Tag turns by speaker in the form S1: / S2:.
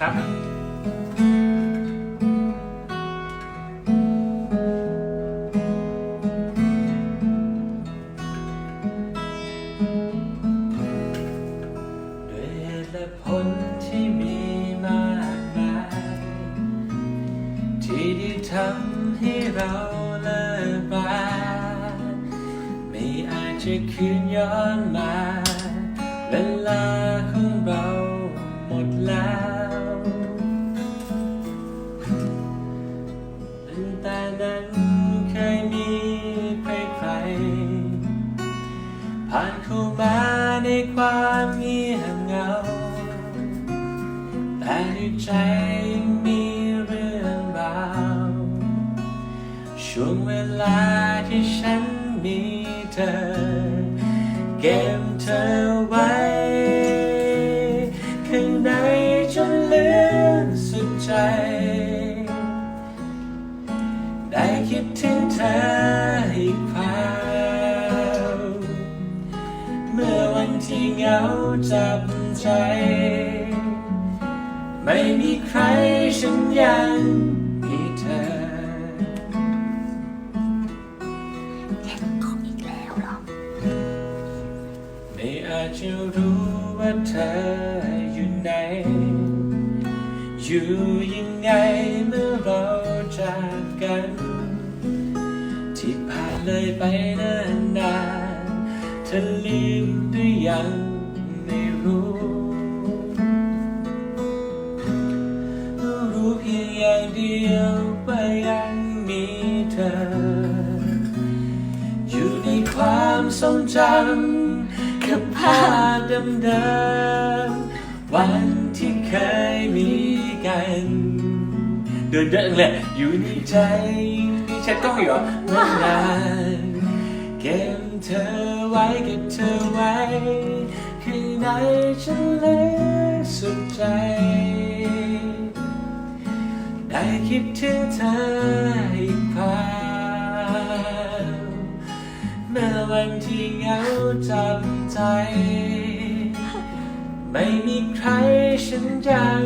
S1: ครับด้วยเหตุและผลที่มีมากมายที่ได้ทำให้เราเลิกบาไม่อาจจะคืนย้อนมาเวลาของเราหมดแล้ว แต่นั้นเคยมีใครใคร ผ่านเข้ามาในความเงียบเงา แต่ในใจยังมีเรื่องราวช่วงเวลาที่ฉันมีเธอ เก็บเธอไว้ข้างในจนลึกสุดใจ คิดถึงเธออีกคราวเมื่อวันที่เหงาจับใจ ไม่มีใครฉันยังมีเธอ
S2: แข่ของอีกแล้วเหรอ
S1: ไม่อาจจะรู้ว่าเธออยู่ไหน อยู่ยังไงเมื่อ ไปนานนานๆเธอลืมหรือยังไม่รู้ รู้เพียงอย่างเดียวว่ายังมีเธอ อยู่ในความทรงจำกับภาพเดิมๆวันที่เคยมีกันเดินเดินเลยอยู่ในใจนี่ชัดกล้องอยู่เหรอเมื่อนานเก็บเธอไว้เก็บเธอไว้ข้างในฉันเล็กสุดใจ ได้คิดถึงเธออีกคราวเมื่อวันที่เหงาจับใจ ไม่มีใครฉันยัง